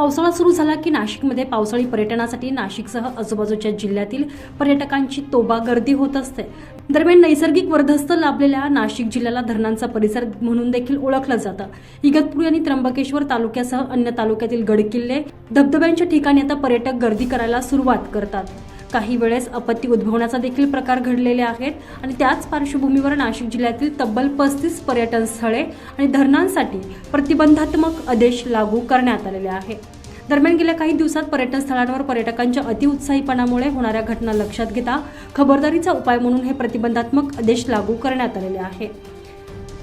पावसाळा सुरू झाला की नाशिकमध्ये पावसाळी पर्यटनासाठी नाशिकसह आजूबाजूच्या जिल्ह्यातील पर्यटकांची तोबा गर्दी होत असते. दरम्यान नैसर्गिक वर्धस्त लाभलेल्या नाशिक जिल्ह्याला धरणांचा परिसर म्हणून देखील ओळखलं जातं. इगतपुरी आणि त्र्यंबकेश्वर तालुक्यासह अन्य तालुक्यातील गडकिल्ले धबधब्यांच्या ठिकाणी आता पर्यटक गर्दी करायला सुरुवात करतात. काही वेळेस आपत्ती उद्भवण्याचा देखील प्रकार घडलेले आहेत. आणि त्याच पार्श्वभूमीवर नाशिक जिल्ह्यातील तब्बल पस्तीस पर्यटन स्थळे आणि धरणांसाठी प्रतिबंधात्मक आदेश लागू करण्यात आलेले आहे दरम्यान गेल्या काही दिवसात पर्यटन स्थळांवर पर्यटकांच्या अतिउत्साहीपणामुळे होणाऱ्या घटना लक्षात घेता खबरदारीचा उपाय म्हणून हे प्रतिबंधात्मक आदेश लागू करण्यात आलेले आहे.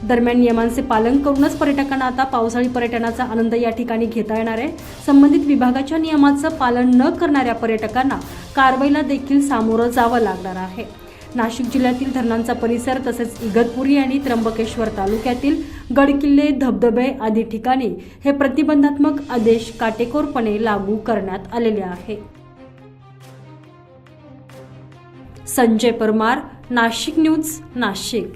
दरम्यान नियमांचे पालन करूनच पर्यटकांना आता पावसाळी पर्यटनाचा आनंद या ठिकाणी घेता येणार आहे. संबंधित विभागाच्या नियमांचं पालन न करणाऱ्या पर्यटकांना कारवाईला देखील सामोरं जावं लागणार आहे. नाशिक जिल्ह्यातील धरणांचा परिसर तसेच इगतपुरी आणि त्र्यंबकेश्वर तालुक्यातील गडकिल्ले धबधबे आदी ठिकाणी हे प्रतिबंधात्मक आदेश काटेकोरपणे लागू करण्यात आलेले आहे. संजय परमार नाशिक न्यूज नाशिक.